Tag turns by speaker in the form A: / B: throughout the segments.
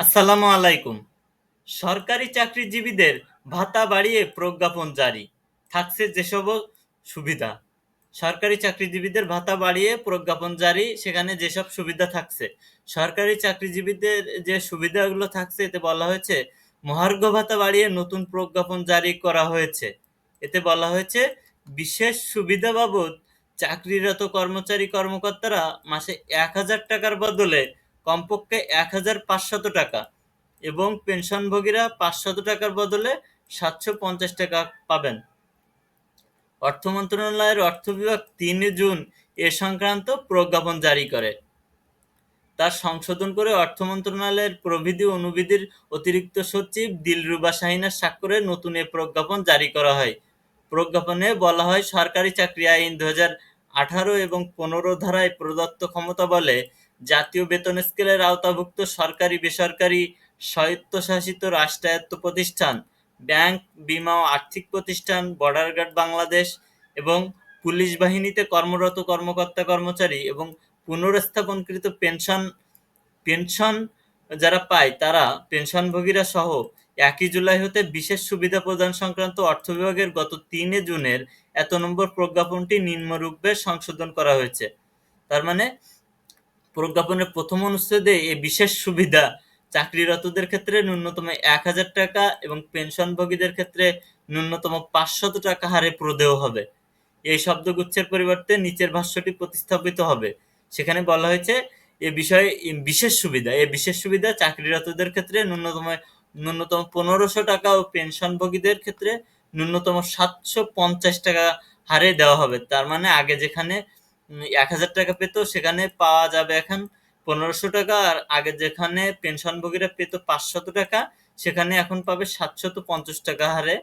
A: আসসালামু আলাইকুম। সরকারি চাকরিজীবীদের ভাতা বাড়িয়ে প্রজ্ঞাপন জারি। থাকছে যেসব সুবিধা। সরকারি চাকরিজীবীদের ভাতা বাড়িয়ে প্রজ্ঞাপন জারি, সেখানে যেসব সুবিধা থাকছে। সরকারি চাকরিজীবীদের যে সুবিধাগুলো থাকছে, এতে বলা হয়েছে, মহার্ঘ ভাতা বাড়িয়ে নতুন প্রজ্ঞাপন জারি করা হয়েছে। এতে বলা হয়েছে, বিশেষ সুবিধা বাবদ চাকরিরত কর্মচারী কর্মকর্তারা মাসে এক হাজার টাকার বদলে কমপক্ষে এক হাজার পাঁচশত টাকা এবং পেনশনভোগীরা পাঁচশত টাকার বদলে সাতশো পঞ্চাশ টাকা পাবেন। অর্থ মন্ত্রণালয়ের অর্থ বিভাগ তিন জুন এ সংক্রান্ত প্রজ্ঞাপন জারি করে। তার সংশোধন করে অর্থ মন্ত্রণালয়ের প্রবিধি অনুবিধির অতিরিক্ত সচিব দিলরুবা শাহিনার স্বাক্ষরে নতুন এ প্রজ্ঞাপন জারি করা হয়। প্রজ্ঞাপনে বলা হয়, সরকারি চাকরি আইন দু আঠারো এবং পনেরো ধারায় প্রদত্ত ক্ষমতা বলে জাতীয় বেতন স্কেলের আওতাভুক্ত সরকারি, বেসরকারি, স্বায়ত্তশাসিত রাষ্ট্রায়ত্ত প্রতিষ্ঠান, ব্যাংক, বিমা ও আর্থিক প্রতিষ্ঠান, বর্ডার গার্ড বাংলাদেশ এবং পুলিশ বাহিনীতে কর্মরত কর্মকর্তা কর্মচারী এবং পুনর্স্থাপনকৃত পেনশন পেনশন যারা পায় তারা পেনশনভোগীরা সহ একই জুলাই হতে বিশেষ সুবিধা প্রদান সংক্রান্ত অর্থ বিভাগের গত তিনে জুনের এত নম্বর প্রজ্ঞাপনটি নিম্নরূপে সংশোধন করা হয়েছে। তার মানে প্রজ্ঞাপনের প্রথম অনুচ্ছেদে এই বিশেষ সুবিধা, চাকরিরতদের ক্ষেত্রে ন্যূনতম এক হাজার টাকা এবং পেনশনভোগীদের ক্ষেত্রে ন্যূনতম পাঁচশত টাকা হারে প্রদেয় হবে। এই শব্দগুচ্ছের পরিবর্তে নিচের ভাষ্যটি প্রতিস্থাপিত হবে। সেখানে বলা হয়েছে, এ বিষয়ে বিশেষ সুবিধা, এ বিশেষ সুবিধা চাকরিরতদের ক্ষেত্রে ন্যূনতম ন্যূনতম পনেরোশো টাকা ও পেনশনভোগীদের ক্ষেত্রে ন্যূনতম সাতশো পঞ্চাশ টাকা হারে দেওয়া হবে। তার মানে আগে যেখানে এক হাজার টাকা পেত, সেখানে পাওয়া যাবে এখন পনেরোশো টাকা, আর আগে যেখানে পেনশনভোগীরা পেত পাঁচশত টাকা, সেখানে এখন পাবে সাতশত পঞ্চাশ টাকা হারে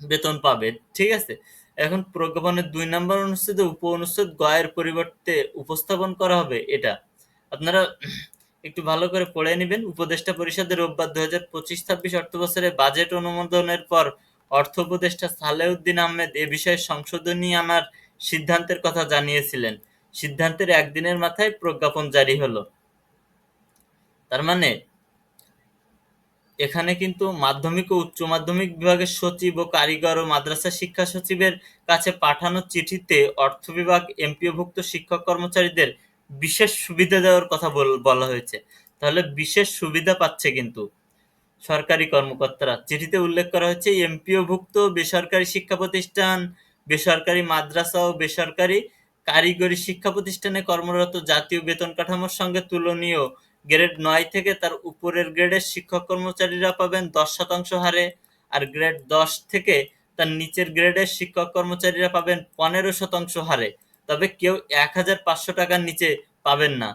A: বেতন পাবে, ঠিক আছে? এখন প্রজ্ঞাপনের দুই নম্বর অনুচ্ছেদে উপ অনুচ্ছেদ গয়ের পরিবর্তে উপস্থাপন করা হবে এটা। আপনারা একটু ভালো করে পড়ে নেবেন। উপদেষ্টা পরিষদের রোববার দু হাজার পঁচিশ ছাব্বিশ অর্থ বছরে বাজেট অনুমোদনের পর অর্থ উপদেষ্টা সালেউদ্দিন আহমেদ এ বিষয়ে সংশোধনী আনার সিদ্ধান্তের কথা জানিয়েছিলেন। সিদ্ধান্তের একদিনের মাথায় প্রজ্ঞাপন জারি হলো। তার মানে এখানে কিন্তু মাধ্যমিক ও উচ্চ মাধ্যমিক বিভাগের সচিব ও কারিগর ও মাদ্রাসা শিক্ষা সচিবের কাছে পাঠানো চিঠিতে অর্থ বিভাগ, এমপিওভুক্ত শিক্ষক কর্মচারীদের বিশেষ সুবিধা দেওয়ার কথা বলা হয়েছে। তাহলে বিশেষ সুবিধা পাচ্ছে কিন্তু সরকারি কর্মকর্তারা। চিঠিতে উল্লেখ করা হয়েছে, এমপিওভুক্ত বেসরকারি শিক্ষা প্রতিষ্ঠান বেসরকারি মাদ্রাসা ও বেসরকারি কারিগরি শিক্ষা প্রতিষ্ঠানে কর্মরত জাতীয় বেতন কাঠামোর সঙ্গে তুলনীয় গ্রেড নয় থেকে তার উপরের গ্রেডের শিক্ষক কর্মচারীরা পাবেন দশ শতাংশ হারে আর গ্রেড দশ থেকে তার নিচের গ্রেডের শিক্ষক কর্মচারীরা পাবেন পনেরো শতাংশ হারে। তবে কেউ এক হাজার পাঁচশো টাকার নিচে পাবেন না।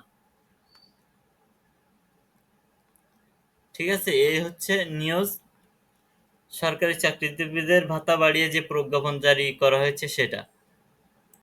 A: ঠিক আছে, এই হচ্ছে নিউজ সরকারি চাকরিজীবীদের ভাতা বাড়িয়ে যে প্রজ্ঞাপন জারি করা হয়েছে সেটা।